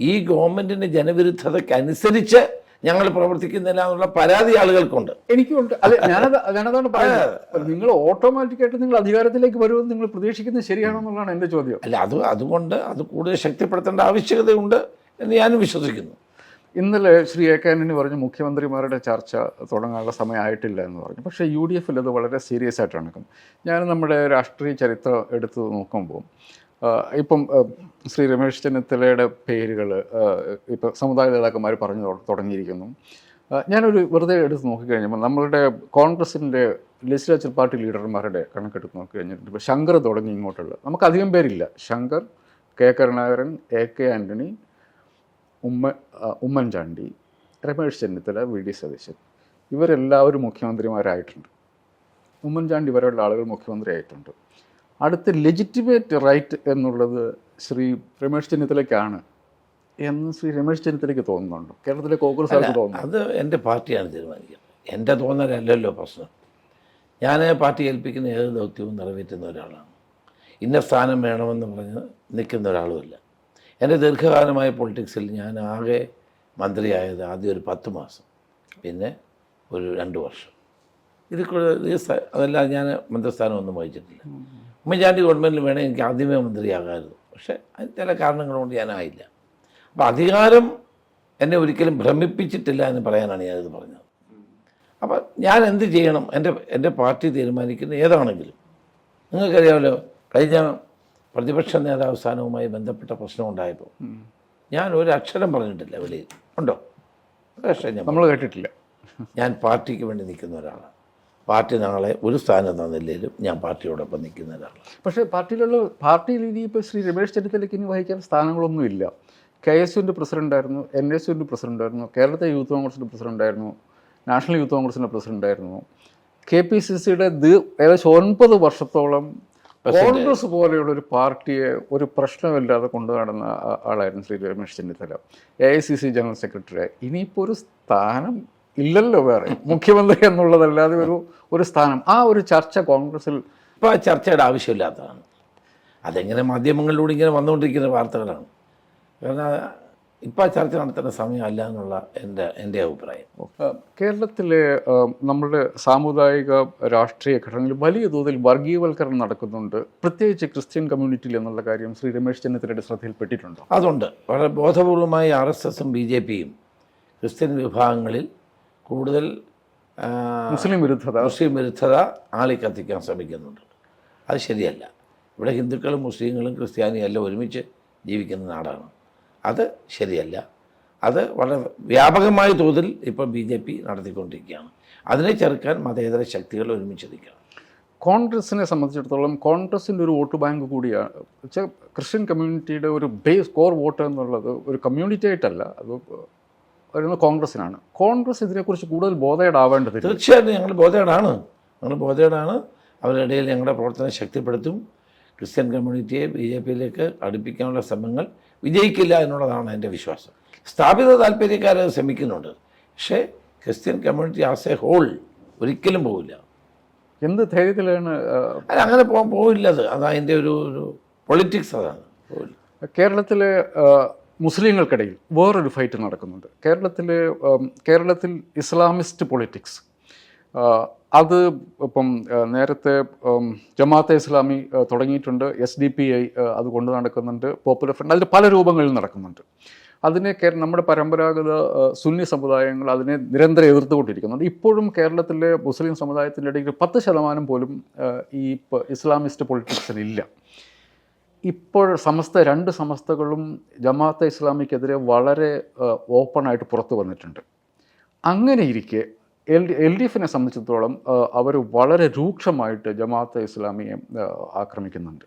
ഈ ഗവൺമെന്റിന്റെ ജനവിരുദ്ധതയ്ക്കനുസരിച്ച് ഞങ്ങൾ പ്രവർത്തിക്കുന്നില്ല എന്നുള്ള പരാതി ആളുകൾക്കുണ്ട്. എനിക്കുണ്ട്. അതെ ഞാനത് ഞാനതാണ് പറയുന്നത്. നിങ്ങൾ ഓട്ടോമാറ്റിക്കായിട്ട് നിങ്ങൾ അധികാരത്തിലേക്ക് വരുമെന്ന് നിങ്ങൾ പ്രതീക്ഷിക്കുന്നത് ശരിയാണെന്നുള്ളതാണ് എന്റെ ചോദ്യം. അല്ല അത് അതുകൊണ്ട് അത് കൂടുതൽ ശക്തിപ്പെടുത്തേണ്ട ആവശ്യകതയുണ്ട് എന്ന് ഞാനും വിശ്വസിക്കുന്നു. ഇന്നലെ ശ്രീ എ കെ ആന്റണി പറഞ്ഞു മുഖ്യമന്ത്രിമാരുടെ ചർച്ച തുടങ്ങാനുള്ള സമയമായിട്ടില്ല എന്ന് പറഞ്ഞു. പക്ഷേ യു ഡി എഫിൽ അത് വളരെ സീരിയസ് ആയിട്ടാണ് നടക്കുന്നത് ഞാൻ നമ്മുടെ രാഷ്ട്രീയ ചരിത്രം എടുത്ത് നോക്കുമ്പോൾ ഇപ്പം ശ്രീ രമേശ് ചെന്നിത്തലയുടെ പേരുകൾ ഇപ്പം സമുദായ നേതാക്കന്മാർ പറഞ്ഞു തുട- തുടങ്ങിയിരിക്കുന്നു. ഞാനൊരു വെറുതെ എടുത്ത് നോക്കിക്കഴിഞ്ഞപ്പോൾ നമ്മളുടെ കോൺഗ്രസിന്റെ ലെജിസ്ലേച്ചർ പാർട്ടി ലീഡർമാരുടെ കണക്കെടുത്ത് നോക്കി ഇപ്പോൾ ശങ്കർ തുടങ്ങി ഇങ്ങോട്ടുള്ള നമുക്ക് അധികം പേരില്ല. Shankar K Karunakaran A K Antony ഉമ്മ ഉമ്മൻചാണ്ടി രമേശ് ചെന്നിത്തല വി ഡി സതീശൻ ഇവരെല്ലാവരും മുഖ്യമന്ത്രിമാരായിട്ടുണ്ട്. ഉമ്മൻചാണ്ടി വരെയുള്ള ആളുകൾ മുഖ്യമന്ത്രിയായിട്ടുണ്ട്. അടുത്ത ലെജിറ്റിമേറ്റ് റൈറ്റ് എന്നുള്ളത് ശ്രീ രമേശ് ചെന്നിത്തലയ്ക്കാണ് എന്ന് ശ്രീ രമേശ് ചെന്നിത്തലയ്ക്ക് തോന്നുന്നുണ്ട്? കേരളത്തിലെ കോൺഗ്രസ് കോൺഗ്രസ്സുകാർക്ക് തോന്നുന്നു അത് എന്റെ പാർട്ടിയാണ് തീരുമാനിക്കുന്നത് എന്റെ തോന്നലല്ലല്ലോ പ്രശ്നം. ഞാൻ പാർട്ടി ഏൽപ്പിക്കുന്ന ഏത് ദൗത്യവും നിറവേറ്റുന്ന ഒരാളാണ്. ഇന്ന സ്ഥാനം വേണമെന്ന് പറഞ്ഞ് നിൽക്കുന്ന ഒരാളുമല്ല. എന്റെ ദീർഘകാലമായ പൊളിറ്റിക്സിൽ ഞാൻ ആകെ മന്ത്രിയായത് ആദ്യം ഒരു പത്ത് മാസം പിന്നെ ഒരു രണ്ട് വർഷം. ഇതിൽ കൂടുതൽ അതെല്ലാം ഞാൻ മന്ത്രിസ്ഥാനമൊന്നും വഹിച്ചിട്ടില്ല. ഉമ്മൻചാണ്ടി ഗവൺമെന്റിൽ വേണേൽ എനിക്ക് ആദ്യമേ മന്ത്രിയാകാമായിരുന്നു. പക്ഷേ അതിന് ചില കാരണങ്ങൾ കൊണ്ട് ഞാനായില്ല. അപ്പോൾ അധികാരം എന്നെ ഒരിക്കലും ഭ്രമിപ്പിച്ചിട്ടില്ല എന്ന് പറയാനാണ് ഞാനിത് പറഞ്ഞത്. അപ്പോൾ ഞാൻ എന്ത് ചെയ്യണം? എന്റെ എന്റെ പാർട്ടി തീരുമാനിക്കുന്ന ഏതാണെങ്കിലും. നിങ്ങൾക്കറിയാമല്ലോ കഴിഞ്ഞ പ്രതിപക്ഷ നേതാവ് സ്ഥാനവുമായി ബന്ധപ്പെട്ട പ്രശ്നം ഉണ്ടായപ്പോൾ ഞാൻ ഒരു അക്ഷരം പറഞ്ഞിട്ടില്ല വെളിയിൽ. ഉണ്ടോ? അക്ഷരം നമ്മൾ കേട്ടിട്ടില്ല. ഞാൻ പാർട്ടിക്ക് വേണ്ടി നിൽക്കുന്ന ഒരാളാണ്. പാർട്ടി നാളെ ഒരു സ്ഥാനം തന്നില്ലെങ്കിലും ഞാൻ പാർട്ടിയോടൊപ്പം നിൽക്കുന്ന ഒരാളാണ് പക്ഷേ പാർട്ടിയിലുള്ള പാർട്ടിയിൽ ഇനിയിപ്പോൾ ശ്രീ രമേശ് ചെന്നിത്തലയ്ക്ക് ഇനി വഹിക്കാൻ സ്ഥാനങ്ങളൊന്നുമില്ല കെ എസ് യുവിന്റെ പ്രസിഡന്റായിരുന്നു എൻ എസ് യുവിന്റെ പ്രസിഡന്റായിരുന്നു കേരളത്തെ യൂത്ത് കോൺഗ്രസിന്റെ പ്രസിഡന്റായിരുന്നു നാഷണൽ യൂത്ത് കോൺഗ്രസിന്റെ പ്രസിഡന്റായിരുന്നു കെ പി സി സിയുടെ ഏകദേശം ഒൻപത് വർഷത്തോളം കോൺഗ്രസ് പോലെയുള്ള ഒരു പാർട്ടിയെ ഒരു പ്രശ്നമില്ലാതെ കൊണ്ടു നടന്ന ആളായിരുന്നു Shri Ramesh Chennithala A I C C general secretary ഇനിയിപ്പോൾ ഒരു സ്ഥാനം ഇല്ലല്ലോ വേറെ. മുഖ്യമന്ത്രി എന്നുള്ളതല്ലാതെ ഒരു ഒരു സ്ഥാനം. ആ ഒരു ചർച്ച കോൺഗ്രസിൽ ഇപ്പോൾ ആ ചർച്ചയുടെ ആവശ്യമില്ലാത്തതാണ്. അതെങ്ങനെ മാധ്യമങ്ങളിലൂടെ ഇങ്ങനെ വന്നുകൊണ്ടിരിക്കുന്ന വാർത്തകളാണ്. കാരണം ഇപ്പോൾ ആ ചർച്ച നടത്തേണ്ട സമയമല്ല എന്നുള്ള എന്റെ എന്റെ അഭിപ്രായം. കേരളത്തിലെ നമ്മുടെ സാമുദായിക രാഷ്ട്രീയ ഘടനയിൽ വലിയ തോതിൽ വർഗീയവൽക്കരണം നടക്കുന്നുണ്ട്. പ്രത്യേകിച്ച് ക്രിസ്ത്യൻ കമ്മ്യൂണിറ്റിയിൽ എന്നുള്ള കാര്യം ശ്രീ രമേശ് ചെന്നിത്തലയുടെ ശ്രദ്ധയിൽപ്പെട്ടിട്ടുണ്ട്? അതുണ്ട്. വളരെ ബോധപൂർവമായി ആർ എസ് എസും ബി ജെ പിയും ക്രിസ്ത്യൻ വിഭാഗങ്ങളിൽ കൂടുതൽ മുസ്ലിം വിരുദ്ധത. മുസ്ലിം വിരുദ്ധത ആളിക്കത്തിക്കാൻ ശ്രമിക്കുന്നുണ്ട്. അത് ശരിയല്ല. ഇവിടെ ഹിന്ദുക്കളും മുസ്ലിങ്ങളും ക്രിസ്ത്യാനിയും എല്ലാം ഒരുമിച്ച് ജീവിക്കുന്ന നാടാണ്. അത് ശരിയല്ല. അത് വളരെ വ്യാപകമായ തോതിൽ ഇപ്പോൾ ബി ജെ പി നടത്തിക്കൊണ്ടിരിക്കുകയാണ്. അതിനെ ചെറുക്കാൻ മതേതര ശക്തികൾ ഒരുമിച്ച് നിൽക്കണം. കോൺഗ്രസിനെ സംബന്ധിച്ചിടത്തോളം കോൺഗ്രസിന്റെ ഒരു വോട്ട് ബാങ്ക് കൂടിയാണ് വെച്ചാൽ ക്രിസ്ത്യൻ കമ്മ്യൂണിറ്റിയുടെ ഒരു ബേസ് കോർ വോട്ട് എന്നുള്ളത് ഒരു കമ്മ്യൂണിറ്റി ആയിട്ടല്ല അത് വരുന്നത് കോൺഗ്രസിനാണ് കോൺഗ്രസ് ഇതിനെക്കുറിച്ച് കൂടുതൽ ബോധേടാവേണ്ടത് തീർച്ചയായിട്ടും ഞങ്ങൾ ബോധേടാണ്. ഞങ്ങൾ ബോധേടാണ്. അവരുടെ ഇടയിൽ ഞങ്ങളുടെ പ്രവർത്തനം ശക്തിപ്പെടുത്തും. ക്രിസ്ത്യൻ കമ്മ്യൂണിറ്റിയെ ബി ജെ പിയിലേക്ക് അടുപ്പിക്കാനുള്ള ശ്രമങ്ങൾ വിജയിക്കില്ല എന്നുള്ളതാണ് എന്റെ വിശ്വാസം. സ്ഥാപിത താല്പര്യക്കാർ ശ്രമിക്കുന്നുണ്ട്. പക്ഷേ Christian community as a whole ഒരിക്കലും പോവില്ല. എന്ത് ധൈര്യത്തിലാണ് അല്ല അങ്ങനെ പോകാൻ പോവില്ല അത് അതാ അതിന്റെ ഒരു ഒരു പൊളിറ്റിക്സ് അതാണ്. കേരളത്തിലെ മുസ്ലിങ്ങൾക്കിടയിൽ വേറൊരു ഫൈറ്റ് നടക്കുന്നുണ്ട്. കേരളത്തിൽ കേരളത്തിൽ ഇസ്ലാമിസ്റ്റ് പൊളിറ്റിക്സ് അത് ഇപ്പം നേരത്തെ ജമാഅത്തെ ഇസ്ലാമി തുടങ്ങിയിട്ടുണ്ട്. എസ് ഡി പി ഐ അത് കൊണ്ടു നടക്കുന്നുണ്ട്. പോപ്പുലർ ഫ്രണ്ട് അതിൽ പല രൂപങ്ങളിൽ നടക്കുന്നുണ്ട്. അതിനെ നമ്മുടെ പരമ്പരാഗത സുന്നി സമുദായങ്ങൾ അതിനെ നിരന്തരം എതിർത്തുകൊണ്ടിരിക്കുന്നുണ്ട്. ഇപ്പോഴും കേരളത്തിലെ മുസ്ലിം സമുദായത്തിന്റെ ഇടയിൽ പത്ത് ശതമാനം പോലും ഈ ഇസ്ലാമിസ്റ്റ് ഇസ്ലാമിസ്റ്റ് പൊളിറ്റിക്സിലില്ല ഇപ്പോൾ സമസ്ത രണ്ട് സമസ്തകളും ജമാഅത്തെ ഇസ്ലാമിക്കെതിരെ വളരെ ഓപ്പണായിട്ട് പുറത്തു വന്നിട്ടുണ്ട്. അങ്ങനെ ഇരിക്കെ എൽ ഡി എൽ ഡി എഫിനെ സംബന്ധിച്ചിടത്തോളം അവർ വളരെ രൂക്ഷമായിട്ട് ജമാഅത്തെ ഇസ്ലാമിയെ ആക്രമിക്കുന്നുണ്ട്.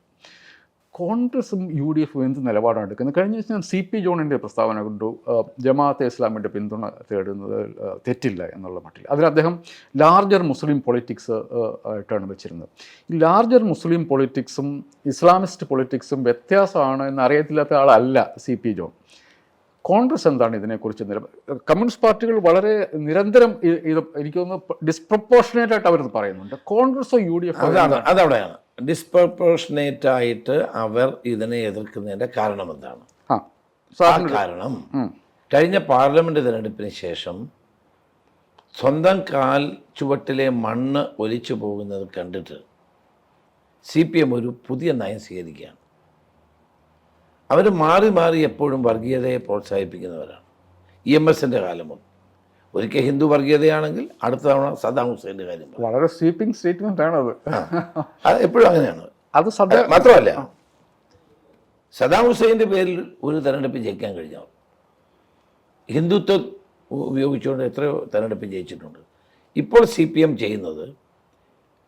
കോൺഗ്രസും യു ഡി എഫും എന്ത് നിലപാടാണ് എടുക്കുന്നത്? കഴിഞ്ഞ ദിവസം ഞാൻ സി പി ജോണിന്റെ പ്രസ്താവന കണ്ടു. ജമാഅത്തെ ഇസ്ലാമിന്റെ പിന്തുണ തേടുന്നത് തെറ്റില്ല എന്നുള്ള മട്ടിൽ. അതിൽ അദ്ദേഹം ലാർജർ മുസ്ലിം പൊളിറ്റിക്സ് ആയിട്ടാണ് വെച്ചിരുന്നത്. ഈ ലാർജർ മുസ്ലിം പൊളിറ്റിക്സും ഇസ്ലാമിസ്റ്റ് പൊളിറ്റിക്സും വ്യത്യാസമാണ് എന്ന് അറിയത്തില്ലാത്ത ആളല്ല സി പി ജോൺ. കോൺഗ്രസ് എന്താണ് ഇതിനെക്കുറിച്ച് നില കമ്മ്യൂണിസ്റ്റ് പാർട്ടികൾ വളരെ നിരന്തരം ഇത് എനിക്ക് തോന്നുന്നു ഡിസ്പ്രപ്പോർഷനേറ്റ് ആയിട്ട് അവരത് പറയുന്നുണ്ട്. കോൺഗ്രസോ യു ഡി എഫ് അതാണ് അതവിടെയാണ്. ഡിസ്പ്രപ്പോർഷനേറ്റ് ആയിട്ട് അവർ ഇതിനെ എതിർക്കുന്നതിന്റെ കാരണം എന്താണ്? ആ കാരണം കഴിഞ്ഞ പാർലമെന്റ് തിരഞ്ഞെടുപ്പിന് ശേഷം സ്വന്തം കാൽ ചുവട്ടിലെ മണ്ണ് ഒലിച്ചു പോകുന്നത് കണ്ടിട്ട് സി പി എം ഒരു പുതിയ നയം സ്വീകരിക്കുകയാണ്. അവർ മാറി മാറി എപ്പോഴും വർഗീയതയെ പ്രോത്സാഹിപ്പിക്കുന്നവരാണ്. ഇ എം എസിന്റെ കാലം മുതൽ. ഒരിക്കൽ ഹിന്ദു വർഗീയതയാണെങ്കിൽ അടുത്ത തവണ സദാം ഹുസൈന്റെ കാര്യം വളരെ സ്വീപ്പിംഗ് സ്റ്റേറ്റ്മെന്റ് ആണ് അത് അത് എപ്പോഴും അങ്ങനെയാണ്. അത് മാത്രമല്ല സദാം ഹുസൈന്റെ പേരിൽ ഒരു തെരഞ്ഞെടുപ്പ് ജയിക്കാൻ കഴിഞ്ഞവർ ഹിന്ദുത്വം ഉപയോഗിച്ചുകൊണ്ട് എത്രയോ തെരഞ്ഞെടുപ്പ് ജയിച്ചിട്ടുണ്ട്. ഇപ്പോൾ സി പി എം ചെയ്യുന്നത്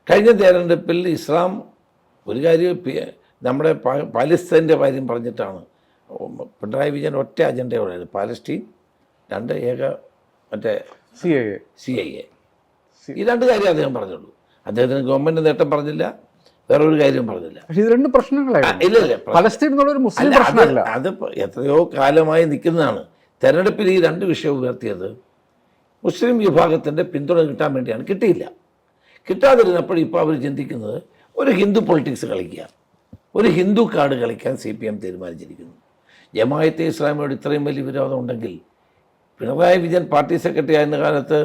കഴിഞ്ഞ തെരഞ്ഞെടുപ്പിൽ ഇസ്ലാം ഒരു കാര്യം നമ്മുടെ പാലിസ്തീന്റെ കാര്യം പറഞ്ഞിട്ടാണ്. പിണറായി വിജയൻ ഒറ്റ അജണ്ടയോടെ പാലസ്തീൻ രണ്ട് ഏക മറ്റേ C I A C I A ഈ രണ്ട് കാര്യം അദ്ദേഹം പറഞ്ഞുള്ളൂ. അദ്ദേഹത്തിന് ഗവൺമെന്റ് നേട്ടം പറഞ്ഞില്ല വേറൊരു കാര്യം പറഞ്ഞില്ല. പക്ഷെ ഇത് രണ്ട് പ്രശ്നങ്ങളായിരുന്നു. ഇല്ല ഇല്ല. പലസ്തീൻ എന്നുള്ളൊരു മുസ്ലിം പ്രശ്നമല്ല. അത് എത്രയോ കാലമായി നിൽക്കുന്നതാണ്. തെരഞ്ഞെടുപ്പിൽ ഈ രണ്ട് വിഷയം ഉയർത്തിയത് മുസ്ലിം വിഭാഗത്തിന്റെ പിന്തുണ കിട്ടാൻ വേണ്ടിയാണ്. കിട്ടിയില്ല. കിട്ടാതിരുന്നപ്പോൾ ഇപ്പോൾ അവർ ചിന്തിക്കുന്നത് ഒരു ഹിന്ദു പൊളിറ്റിക്സ് കളിക്കുക. ഒരു ഹിന്ദു കാർഡ് കളിക്കാൻ സി പി എം തീരുമാനിച്ചിരിക്കുന്നു. ജമായത്തെ ഇസ്ലാമിയോട് ഇത്രയും വലിയ വിരോധം ഉണ്ടെങ്കിൽ പിണറായി വിജയൻ പാർട്ടി സെക്രട്ടറി ആയിരുന്ന കാലത്ത്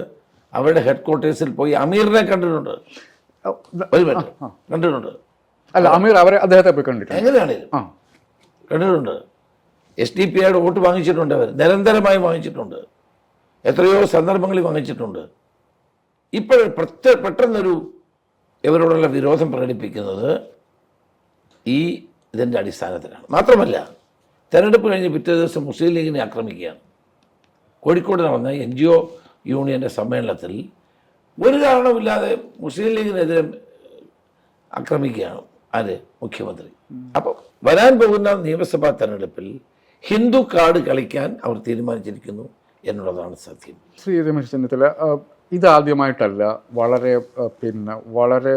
അവരുടെ ഹെഡ് ക്വാർട്ടേഴ്സിൽ പോയി അമീറിനെ കണ്ടിട്ടുണ്ട്. ഒരു മിനിറ്റ്. കണ്ടിട്ടുണ്ട്. അല്ല അമീർ അവരെ അദ്ദേഹത്തെ പോയി കണ്ടിട്ടുണ്ട്. എങ്ങനെയാണേലും. കണ്ടിട്ടുണ്ട്. എസ് ഡി പി ഐയുടെ വോട്ട് വാങ്ങിച്ചിട്ടുണ്ട് അവർ നിരന്തരമായി വാങ്ങിച്ചിട്ടുണ്ട്. എത്രയോ സന്ദർഭങ്ങളിൽ വാങ്ങിച്ചിട്ടുണ്ട്. ഇപ്പോൾ പ്രത്യേക പെട്ടെന്നൊരു ഇവരോടുള്ള വിരോധം പ്രകടിപ്പിക്കുന്നത് ഈ ഇതിന്റെ അടിസ്ഥാനത്തിലാണ്. മാത്രമല്ല തെരഞ്ഞെടുപ്പ് കഴിഞ്ഞ് പിറ്റേ ദിവസം മുസ്ലിം ലീഗിനെ ആക്രമിക്കുകയാണ്. കോഴിക്കോട് നടന്ന എൻ ജി ഒ യൂണിയന്റെ സമ്മേളനത്തിൽ ഒരു കാരണമില്ലാതെ മുസ്ലിം ലീഗിനെതിരെ ആക്രമിക്കുകയാണ് ആര്? മുഖ്യമന്ത്രി. അപ്പോൾ വരാൻ പോകുന്ന നിയമസഭാ തെരഞ്ഞെടുപ്പിൽ ഹിന്ദു കാർഡ് കളിക്കാൻ അവർ തീരുമാനിച്ചിരിക്കുന്നു എന്നുള്ളതാണ് സത്യം. ശ്രീ രമേശ് ചെന്നിത്തല ഇതാദ്യമായിട്ടല്ല വളരെ പിന്നെ വളരെ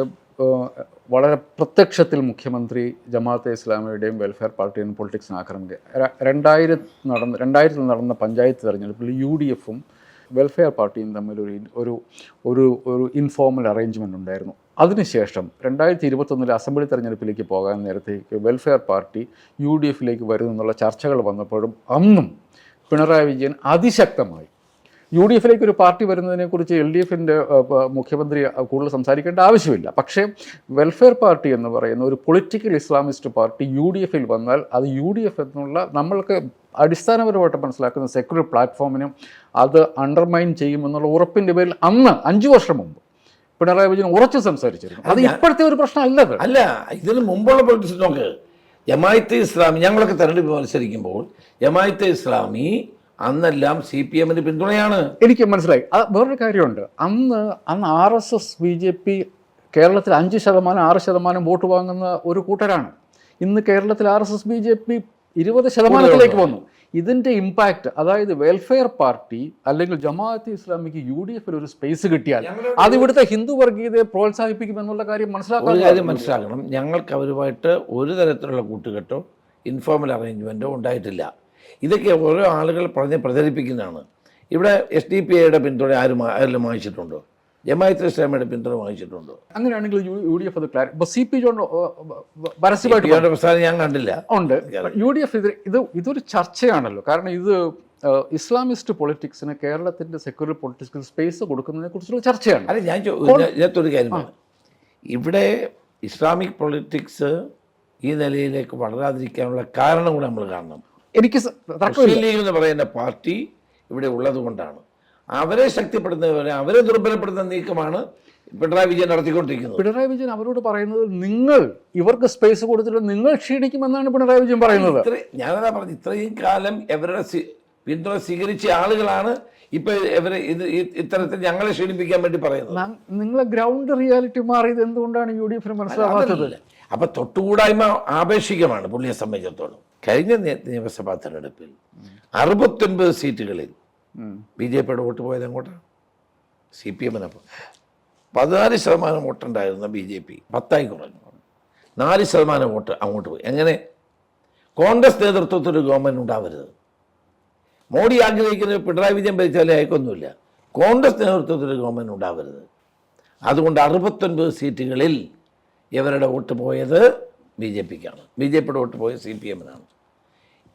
വളരെ പ്രത്യക്ഷത്തിൽ മുഖ്യമന്ത്രി ജമാഅത്തെ ഇസ്ലാമിയുടെയും വെൽഫെയർ പാർട്ടിയും പൊളിറ്റിക്സിനെ ആക്രമിക്കുക രണ്ടായിരത്തി നടന്ന രണ്ടായിരത്തിൽ നടന്ന പഞ്ചായത്ത് തെരഞ്ഞെടുപ്പിൽ യു ഡി എഫും വെൽഫെയർ പാർട്ടിയും തമ്മിൽ ഒരു ഒരു ഒരു ഒരു ഇൻഫോർമൽ അറേഞ്ച്മെന്റ് ഉണ്ടായിരുന്നു. അതിനുശേഷം രണ്ടായിരത്തി ഇരുപത്തൊന്നിലെ അസംബ്ലി തെരഞ്ഞെടുപ്പിലേക്ക് പോകാൻ നേരത്തേക്ക് വെൽഫെയർ പാർട്ടി യു ഡി എഫിലേക്ക് വരുമെന്നുള്ള ചർച്ചകൾ വന്നപ്പോഴും അന്നും പിണറായി വിജയൻ അതിശക്തമായി യു ഡി എഫിലേക്ക് ഒരു പാർട്ടി വരുന്നതിനെക്കുറിച്ച് എൽ ഡി എഫിന്റെ മുഖ്യമന്ത്രി കൂടുതൽ സംസാരിക്കേണ്ട ആവശ്യമില്ല. പക്ഷേ വെൽഫെയർ പാർട്ടി എന്ന് പറയുന്ന ഒരു political Islamist party U D എഫിൽ വന്നാൽ അത് യു ഡി എഫ് എന്നുള്ള നമ്മൾക്ക് അടിസ്ഥാനപരമായിട്ട് മനസ്സിലാക്കുന്ന സെക്യുലർ പ്ലാറ്റ്ഫോമിനും അത് അണ്ടർമൈൻ ചെയ്യുമെന്നുള്ള ഉറപ്പിന്റെ പേരിൽ അന്ന് അഞ്ചു വർഷം മുമ്പ് പിണറായി വിജയൻ ഉറച്ചു സംസാരിച്ചിരുന്നു. അത് ഇപ്പോഴത്തെ ഒരു പ്രശ്നമല്ല അല്ല ഇതിന് മുമ്പുള്ള പൊളിറ്റിക്സ് നോക്ക്. ജമായത്തെ ഇസ്ലാമി ഞങ്ങളൊക്കെ തെരഞ്ഞെടുപ്പ് മത്സരിക്കുമ്പോൾ ജമായത്തെ ഇസ്ലാമി അന്നെല്ലാം സി പി എമ്മിന് പിന്തുണയാണ്. എനിക്ക് മനസ്സിലായി. അത് വേറൊരു കാര്യമുണ്ട്. അന്ന് അന്ന് R S S B J P കേരളത്തിൽ അഞ്ച് ശതമാനം ആറ് ശതമാനം വോട്ട് വാങ്ങുന്ന ഒരു കൂട്ടരാണ്. ഇന്ന് കേരളത്തിൽ R S S B J P ഇരുപത് ശതമാനത്തിലേക്ക് വന്നു. ഇതിന്റെ ഇമ്പാക്റ്റ് അതായത് വെൽഫെയർ പാർട്ടി അല്ലെങ്കിൽ ജമാഅത്ത് ഇസ്ലാമിക്ക് യു ഡി എഫിൽ ഒരു സ്പേസ് കിട്ടിയാൽ അത് ഇവിടുത്തെ ഹിന്ദു വർഗീയതയെ പ്രോത്സാഹിപ്പിക്കുമെന്നുള്ള കാര്യം ഒരു മനസ്സിലാക്കാൻ കാര്യം മനസ്സിലാക്കണം. ഞങ്ങൾക്ക് അവരുമായിട്ട് ഒരു തരത്തിലുള്ള കൂട്ടുകെട്ടോ ഇൻഫോർമൽ അറേഞ്ച്മെന്റോ ഉണ്ടായിട്ടില്ല. ഇതൊക്കെ ഓരോ ആളുകൾ പറഞ്ഞ് പ്രചരിപ്പിക്കുന്നതാണ്. ഇവിടെ എസ് ഡി പി ഐയുടെ പിന്തുണ ആരും ആരെല്ലാം വാങ്ങിച്ചിട്ടുണ്ടോ? ജമായത്ത് ഇസ്ലാമിയുടെ പിന്തുണ വാങ്ങിച്ചിട്ടുണ്ടോ? അങ്ങനെയാണെങ്കിൽ യു ഡി എഫ് അത് ക്ലാരി ഇപ്പോൾ സി പി ജോൺ പരസ്യമായിട്ട് പ്രസ്ഥാനം ഞാൻ കണ്ടില്ല. ഉണ്ട്. യു ഡി എഫ് ഇത് ഇത് ഇതൊരു ചർച്ചയാണല്ലോ. കാരണം ഇത് ഇസ്ലാമിസ്റ്റ് പൊളിറ്റിക്സിന് കേരളത്തിന്റെ സെക്യുലർ പൊളിറ്റിക്സിന് സ്പേസ് കൊടുക്കുന്നതിനെ കുറിച്ചുള്ള ചർച്ചയാണ്. അല്ല ഞാൻ- ഇതിനകത്തൊരു കാര്യമാണ് ഇവിടെ ഇസ്ലാമിക് പൊളിറ്റിക്സ് ഈ നിലയിലേക്ക് വളരാതിരിക്കാനുള്ള കാരണം കൂടെ നമ്മൾ കാണണം. എനിക്ക് മുസ്ലിം ലീഗ് എന്ന് പറയുന്ന പാർട്ടി ഇവിടെ ഉള്ളത് കൊണ്ടാണ്. അവരെ ശക്തിപ്പെടുത്തുന്നവരെ അവരെ ദുർബലപ്പെടുത്തുന്ന നീക്കമാണ് പിണറായി വിജയൻ നടത്തിക്കൊണ്ടിരിക്കുന്നത്. പിണറായി വിജയൻ അവരോട് പറയുന്നത് നിങ്ങൾ ഇവർക്ക് സ്പേസ് കൊടുത്തിട്ട് നിങ്ങൾ ക്ഷീണിക്കുമെന്നാണ് പിണറായി വിജയൻ പറയുന്നത്. ഞാനതാ പറഞ്ഞു ഇത്രയും കാലം ഇവരുടെ പിന്തുണ സ്വീകരിച്ച ആളുകളാണ് ഇപ്പൊ ഇവരെ ഇത് ഇത്തരത്തിൽ ഞങ്ങളെ ക്ഷീണിപ്പിക്കാൻ വേണ്ടി പറയുന്നത്. നിങ്ങളെ ഗ്രൗണ്ട് റിയാലിറ്റി മാറിയത് എന്തുകൊണ്ടാണ് യു ഡി എഫിന് മനസ്സിലാവാത്തത്? അപ്പൊ തൊട്ടുകൂടായ്മ ആപേക്ഷികമാണ് പുള്ളിയെ സംബന്ധിച്ചിടത്തോളം. കഴിഞ്ഞ നിയമസഭാ തെരഞ്ഞെടുപ്പിൽ അറുപത്തൊൻപത് സീറ്റുകളിൽ. ബി ജെ പിയുടെ വോട്ട് പോയത് അങ്ങോട്ടാണ് സി പി എമ്മിന് പതിനാല് ശതമാനം വോട്ടുണ്ടായിരുന്ന ബി ജെ പി പത്തായി കുറഞ്ഞു. നാല് ശതമാനം വോട്ട് അങ്ങോട്ട് പോയി. എങ്ങനെ? കോൺഗ്രസ് നേതൃത്വത്തിൽ ഒരു ഗവൺമെന്റ് ഉണ്ടാവരുത്. മോഡി ആഗ്രഹിക്കുന്നത് പിണറായി വിജയൻ ഭരിച്ചാലേ അയക്കൊന്നുമില്ല. കോൺഗ്രസ് നേതൃത്വത്തിൽ ഗവൺമെന്റ് ഗവൺമെന്റ് ഉണ്ടാവരുത്. അതുകൊണ്ട് അറുപത്തൊൻപത് സീറ്റുകളിൽ ഇവരുടെ വോട്ട് പോയത് ബി ജെ പിക്കാണ്. ബി ജെ പിയുടെ വോട്ട് പോയത് സി പി എമ്മിനാണ്.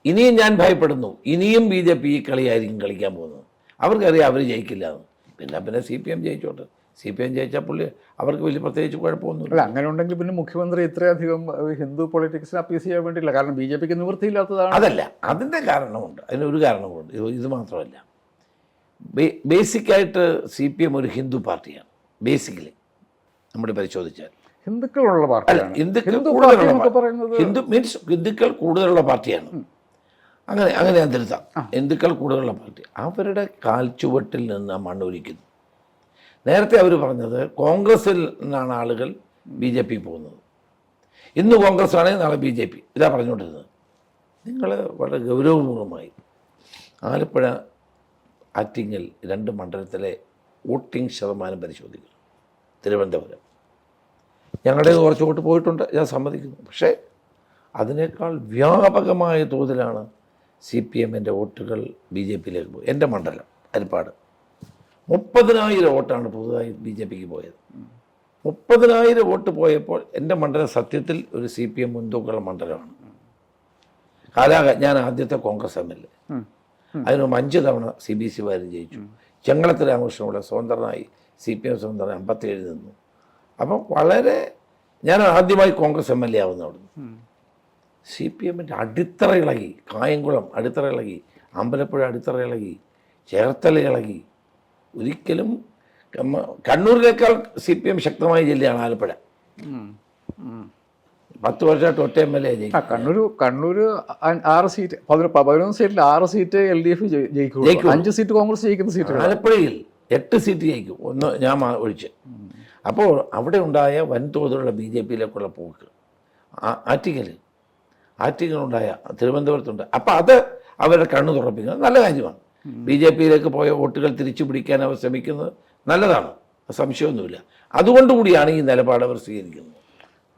ഇനിയും ഞാൻ ഭയപ്പെടുന്നു. ഇനിയും ബി ജെ പി ഈ കളിയായിരിക്കും കളിക്കാൻ പോകുന്നത്. അവർക്കറിയാം അവർ ജയിക്കില്ല എന്ന്. പിന്നെ പിന്നെ സി പി എം ജയിച്ചോട്ടെ. സി പി എം ജയിച്ചാൽ പുള്ളി അവർക്ക് വലിയ പ്രത്യേകിച്ച് കുഴപ്പമൊന്നുമില്ല. അല്ല അങ്ങനെ ഉണ്ടെങ്കിൽ പിന്നെ മുഖ്യമന്ത്രി ഇത്രയധികം ഹിന്ദു പൊളിറ്റിക്സിനെ അപ്പീസ് ചെയ്യാൻ വേണ്ടിയില്ല കാരണം ബി ജെ പിക്ക് നിവൃത്തിയില്ലാത്തതാണ്. അതല്ല അതിന്റെ കാരണമുണ്ട്. അതിനൊരു കാരണമുണ്ട്. ഇത് മാത്രമല്ല. ബേസിക്കായിട്ട് സി പി എം ഒരു ഹിന്ദു പാർട്ടിയാണ്. ബേസിക്കലി. നമ്മൾ പരിശോധിച്ചാൽ. ഹിന്ദുക്കളുള്ള പാർട്ടിയാണ്. ഹിന്ദുക്കൾ ഹിന്ദു കൂടുതലുള്ള പറയുന്നത് ഹിന്ദു മീൻസ് ഹിന്ദുക്കൾ കൂടുതലുള്ള പാർട്ടിയാണ്. അങ്ങനെ അങ്ങനെ ഞാൻ തിരുത്താം. ഹിന്ദുക്കൾ കൂടുതലുള്ള പാർട്ടി. അവരുടെ കാൽച്ചുവട്ടിൽ നിന്ന് മണ്ണൊലിക്കുന്നു നേരത്തെ അവർ പറഞ്ഞത് കോൺഗ്രസിൽ നിന്നാണ് ആളുകൾ ബി ജെ പി പോകുന്നത്. ഇന്ന് കോൺഗ്രസ് ആണെങ്കിൽ നാളെ ബി ജെ പി. ഇതാ പറഞ്ഞുകൊണ്ടിരുന്നത്. നിങ്ങൾ വളരെ ഗൗരവപൂർവമായി ആലപ്പുഴ ആറ്റിങ്ങൽ രണ്ട് മണ്ഡലത്തിലെ വോട്ടിംഗ് ശതമാനം പരിശോധിക്കണം. തിരുവനന്തപുരം. ഞങ്ങളുടെ കുറച്ച് വോട്ട് പോയിട്ടുണ്ട് ഞാൻ സമ്മതിക്കുന്നു. പക്ഷേ അതിനേക്കാൾ വ്യാപകമായ തോതിലാണ് സി പി എമ്മിന്റെ വോട്ടുകൾ ബി ജെ പിയിലേക്ക് പോയി എന്റെ മണ്ഡലം അരിപ്പാട്. മുപ്പതിനായിരം വോട്ടാണ് പുതുതായി ബി ജെ പിക്ക് പോയത്. മുപ്പതിനായിരം വോട്ട് പോയപ്പോൾ എന്റെ മണ്ഡലം സത്യത്തിൽ ഒരു സി പി എം മുൻതൂക്കമുള്ള മണ്ഡലമാണ്. കാലാക ഞാൻ ആദ്യത്തെ കോൺഗ്രസ് എം എൽ എ. ഉം. അതിന് അഞ്ച് തവണ സി ബി സി വാരി ജയിച്ചു. ചെങ്ങളത്ത് രാമകൃഷ്ണൻ ഇവിടെ സ്വതന്ത്രനായി സി പി എം സ്വതന്ത്രനായി അമ്പത്തേഴ് നിന്നു. അപ്പം വളരെ ഞാൻ ആദ്യമായി കോൺഗ്രസ് എം എൽ എ ആവുന്ന അവിടുന്ന്. സി പി എമ്മിന്റെ അടിത്തറ ഇളകി കായംകുളം അടിത്തറ ഇളകി അമ്പലപ്പുഴ അടിത്തറ ഇളകി ചേർത്തല ഇളകി ഒരിക്കലും കണ്ണൂരിലേക്കാൾ കണ്ണൂരിനേക്കാൾ സി പി എം ശക്തമായ ജില്ലയാണ് ആലപ്പുഴ. പത്ത് വർഷമായിട്ട് ഒറ്റ എം എൽ എ ജയിക്കും കണ്ണൂർ കണ്ണൂർ ആറ് സീറ്റ് പതിനൊ- പതിനൊന്ന് സീറ്റിൽ ആറ് സീറ്റ് എൽ ഡി എഫ് ജയിക്കുള്ളൂ. അഞ്ച് സീറ്റ് കോൺഗ്രസ് ജയിക്കുന്ന സീറ്റ് ആലപ്പുഴയിൽ എട്ട് സീറ്റ് ജയിക്കും. ഒന്ന് ഞാൻ ഒഴിച്ച്. അപ്പോൾ അവിടെ ഉണ്ടായ വൻതോതിലുള്ള ബി ജെ പിയിലേക്കുള്ള പോക്ക്. ആറ്റിങ്ങൽ ആറ്റിങ്ങലുണ്ടായ തിരുവനന്തപുരത്തുണ്ട്. അപ്പോൾ അത് അവരുടെ കണ്ണു തുറപ്പിക്കുന്നത് നല്ല കാര്യമാണ്. ബി ജെ പിയിലേക്ക് പോയ വോട്ടുകൾ തിരിച്ചു പിടിക്കാൻ അവർ ശ്രമിക്കുന്നത് നല്ലതാണ്. സംശയമൊന്നുമില്ല. അതുകൊണ്ടുകൂടിയാണ് ഈ നിലപാട് അവർ സ്വീകരിക്കുന്നത്.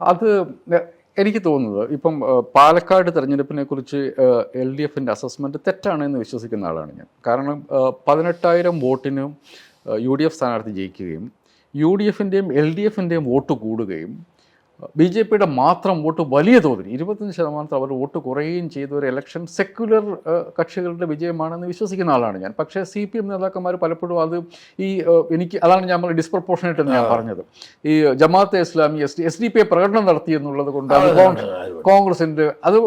അത് എനിക്ക് തോന്നുന്നത് ഇപ്പം പാലക്കാട് തെരഞ്ഞെടുപ്പിനെ കുറിച്ച് എൽ ഡി എഫിന്റെ അസസ്മെന്റ് തെറ്റാണ് എന്ന് വിശ്വസിക്കുന്ന ആളാണ് ഞാൻ. കാരണം പതിനെട്ടായിരം വോട്ടിനും യു ഡി എഫ് സ്ഥാനാർത്ഥി ജയിക്കുകയും യു ഡി എഫിന്റെയും എൽ ഡി എഫിന്റെയും വോട്ട് കൂടുകയും ബി ജെ പിയുടെ മാത്രം വോട്ട് വലിയ തോതിൽ ഇരുപത്തഞ്ച് ശതമാനത്തിൽ അവർ വോട്ട് കുറയുകയും ചെയ്ത. ഒരു ഇലക്ഷൻ സെക്യുലർ കക്ഷികളുടെ വിജയമാണെന്ന് വിശ്വസിക്കുന്ന ആളാണ് ഞാൻ. പക്ഷേ സി പി എം നേതാക്കന്മാർ പലപ്പോഴും അത് ഈ എനിക്ക് അതാണ് ഞാൻ പറഞ്ഞത് ഡിസ്പ്രപ്പോർഷനായിട്ട് എന്ന് ഞാൻ പറഞ്ഞത്. ഈ Jamaat e Islami S D S D P പ്രകടനം നടത്തി എന്നുള്ളത് കൊണ്ട് കോൺഗ്രസിന്റെ അത്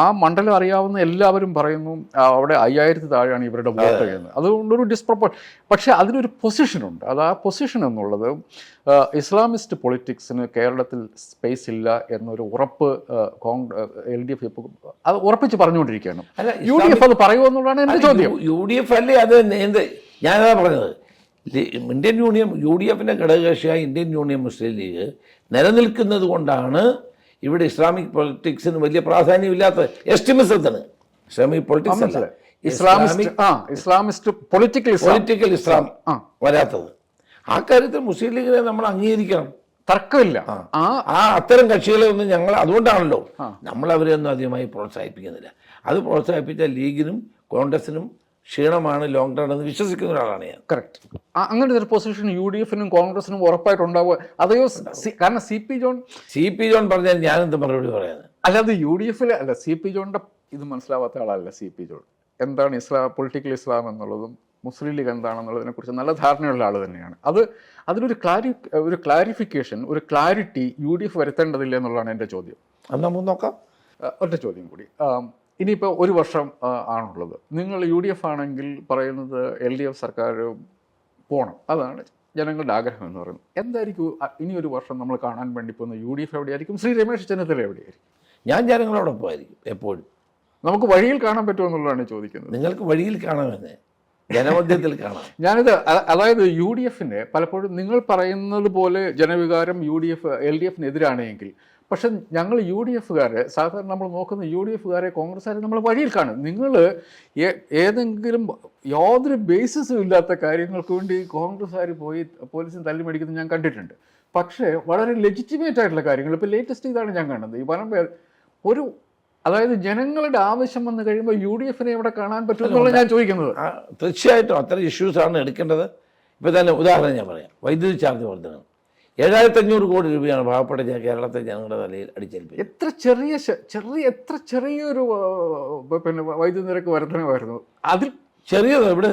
ആ മണ്ഡലം അറിയാവുന്ന എല്ലാവരും പറയുന്നു അവിടെ അയ്യായിരത്തി താഴെയാണ് ഇവരുടെ വോട്ട് എന്ന്. അതുകൊണ്ടൊരു ഡിസ്പ്രപ്പോ പക്ഷേ അതിനൊരു പൊസിഷനുണ്ട് അത് ആ പൊസിഷൻ എന്നുള്ളത് ഇസ്ലാമിസ്റ്റ് പൊളിറ്റിക്സിന് കേരളത്തിൽ സ്പേസ് ഇല്ല എന്നൊരു ഉറപ്പ് എൽ ഡി എഫ് അത് ഉറപ്പിച്ച് പറഞ്ഞുകൊണ്ടിരിക്കുകയാണ്. അല്ല, യു ഡി എഫ് അത് പറയുമോ എന്നുള്ളതാണ് എന്റെ ചോദ്യം. യു ഡി എഫ് അല്ലേ അത് എന്ത്? ഞാനതാ പറഞ്ഞത്. ഇന്ത്യൻ യൂണിയൻ യു ഡി എഫിന്റെ ഘടകകക്ഷിയായ ഇന്ത്യൻ യൂണിയൻ മുസ്ലിം ലീഗ് നിലനിൽക്കുന്നത് കൊണ്ടാണ് ഇവിടെ ഇസ്ലാമിക് പൊളിറ്റിക്സിന് വലിയ പ്രാധാന്യമില്ലാത്ത എസ്റ്റിമിസത്തിന്. ഇസ്ലാമിക് പൊളിറ്റിക്സ് അല്ല. ഇസ്ലാമിസ്റ്റ് ഇസ്ലാമിസ്റ്റ് പൊളിറ്റിക്കൽ പൊളിറ്റിക്കൽ ഇസ്ലാം വരാത്തത്. ആ കാര്യത്തിൽ മുസ്ലിം ലീഗിനെ നമ്മൾ അംഗീകരിക്കണം. തർക്കമില്ല. ആ. ആ. അത്തരം കക്ഷികളെ ഒന്നും ഞങ്ങൾ അതുകൊണ്ടാണല്ലോ നമ്മൾ അവരെ ഒന്നും അധികമായി പ്രോത്സാഹിപ്പിക്കുന്നില്ല. അത് പ്രോത്സാഹിപ്പിച്ച ലീഗിനും കോൺഗ്രസിനും ക്ഷീണമാണ് ലോങ് ടേൺ എന്ന് വിശ്വസിക്കുന്ന ഒരാളാണ് ഞാൻ. കറക്റ്റ് അങ്ങനെ ഒരു പൊസിഷൻ യു ഡി എഫിനും കോൺഗ്രസിനും ഉറപ്പായിട്ടുണ്ടാവുക. അതെയോ കാരണം C P John C P John പറഞ്ഞാൽ ഞാനെന്ത് മറുപടി പറയാൻ അല്ലാതെ യു ഡി എഫിൽ അല്ല സി പി ജോണിന്റെ ഇത് മനസ്സിലാവാത്ത ആളല്ല സി പി ജോൺ. എന്താണ് ഇസ്ലാം പൊളിറ്റിക്കൽ ഇസ്ലാം എന്നുള്ളതും മുസ്ലിം ലീഗ് എന്താണെന്നുള്ളതിനെ കുറിച്ച് നല്ല ധാരണയുള്ള ആൾ തന്നെയാണ്. അത് അതിനൊരു ക്ലാരി ഒരു ക്ലാരിഫിക്കേഷൻ ഒരു ക്ലാരിറ്റി യു ഡി എഫ് വരുത്തേണ്ടതില്ല എന്നുള്ളതാണ് എന്റെ ചോദ്യം. അത് നമുക്ക് നോക്കാം. ഒറ്റ ചോദ്യം കൂടി. ഇനിയിപ്പോൾ ഒരു വർഷം ആണുള്ളത്. നിങ്ങൾ യു ഡി എഫ് ആണെങ്കിൽ പറയുന്നത് എൽ ഡി എഫ് സർക്കാർ പോകണം അതാണ് ജനങ്ങളുടെ ആഗ്രഹം എന്ന് പറയുന്നത്. എന്തായിരിക്കും ഇനി ഒരു വർഷം നമ്മൾ കാണാൻ വേണ്ടി പോകുന്ന യു ഡി എഫ് എവിടെയായിരിക്കും? ശ്രീ രമേശ് ചെന്നിത്തല എവിടെയായിരിക്കും? ഞാൻ ജനങ്ങളോടൊപ്പമായിരിക്കും എപ്പോഴും. നമുക്ക് വഴിയിൽ കാണാൻ പറ്റുമോ എന്നുള്ളതാണ് ചോദിക്കുന്നത്. നിങ്ങൾക്ക് വഴിയിൽ കാണാമെന്ന്. ജനമധ്യത്തിൽ കാണാം. ഞാനിത് അതായത് യു ഡി എഫിന് പലപ്പോഴും നിങ്ങൾ പറയുന്നത് പോലെ ജനവികാരം U D F L D എഫിന് എതിരാണെങ്കിൽ പക്ഷെ ഞങ്ങൾ യു ഡി എഫുകാരെ സാധാരണ നമ്മൾ നോക്കുന്ന യു ഡി എഫുകാരെ കോൺഗ്രസ്സുകാരെ നമ്മൾ വഴിയിൽ കാണും. നിങ്ങൾ ഏതെങ്കിലും യാതൊരു ബേസിസും ഇല്ലാത്ത കാര്യങ്ങൾക്ക് വേണ്ടി കോൺഗ്രസ്സുകാർ പോയി പോലീസിന് തല്ലി മേടിക്കുന്നത് ഞാൻ കണ്ടിട്ടുണ്ട്. പക്ഷേ വളരെ ലെജിറ്റിമേറ്റ് ആയിട്ടുള്ള കാര്യങ്ങൾ. ഇപ്പോൾ ലേറ്റസ്റ്റ് ഇതാണ് ഞാൻ കാണുന്നത്. ഈ വനം ഒരു അതായത് ജനങ്ങളുടെ ആവശ്യം വന്നു കഴിയുമ്പോൾ യു ഡി എഫിനെ ഇവിടെ കാണാൻ പറ്റുമെന്നുള്ള ഞാൻ ചോദിക്കുന്നത്. തീർച്ചയായിട്ടും അത്തരം ഇഷ്യൂസാണ് എടുക്കേണ്ടത്. ഇപ്പോൾ തന്നെ ഉദാഹരണം ഞാൻ പറയാം. വൈദ്യുതി ചാർജ് വർധന ഏഴായിരത്തി അഞ്ഞൂറ് കോടി രൂപയാണ് പാവപ്പെട്ട കേരളത്തെ ജനങ്ങളുടെ തലയിൽ അടിച്ചേൽപ്പിച്ചത്. എത്ര ചെറിയ ചെറിയ എത്ര ചെറിയൊരു പിന്നെ വൈദ്യുതി നിരക്ക് വർധനമായിരുന്നു അതിൽ ചെറിയത് ഇവിടെ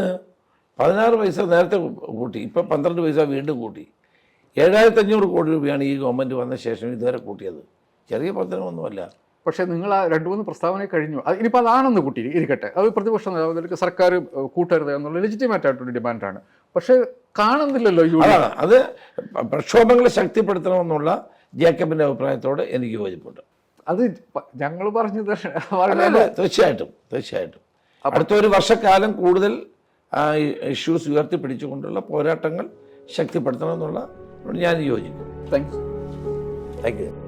പതിനാറ് പൈസ നേരത്തെ കൂട്ടി. ഇപ്പം പന്ത്രണ്ട് പൈസ വീണ്ടും കൂട്ടി. ഏഴായിരത്തി അഞ്ഞൂറ് കോടി രൂപയാണ് ഈ ഗവൺമെന്റ് വന്ന ശേഷം ഇതുവരെ കൂട്ടിയത്. ചെറിയ വർധനമൊന്നുമല്ല പക്ഷേ നിങ്ങൾ ആ രണ്ട് മൂന്ന് പ്രസ്താവന കഴിഞ്ഞു. അത് ഇനിയിപ്പോൾ അതാണെന്ന് കൂട്ടി ഇരിക്കട്ടെ. അത് പ്രതിപക്ഷ നേതാവ് സർക്കാർ കൂട്ടരുത് എന്നുള്ള ലെജിറ്റിമേറ്റ് ആയിട്ടൊരു ഡിമാൻഡാണ്. പക്ഷേ കാണുന്നില്ലല്ലോ അതാണ്. അത് പ്രക്ഷോഭങ്ങളെ ശക്തിപ്പെടുത്തണമെന്നുള്ള ജേക്കബിന്റെ അഭിപ്രായത്തോട് എനിക്ക് യോജിപ്പുണ്ട്. അത് ഞങ്ങൾ പറഞ്ഞത് തീർച്ചയായിട്ടും തീർച്ചയായിട്ടും. അടുത്ത ഒരു വർഷക്കാലം കൂടുതൽ ഇഷ്യൂസ് ഉയർത്തി പിടിച്ചുകൊണ്ടുള്ള പോരാട്ടങ്ങൾ ശക്തിപ്പെടുത്തണമെന്നുള്ള ഞാൻ യോജിക്കും താങ്ക്സ് താങ്ക് യു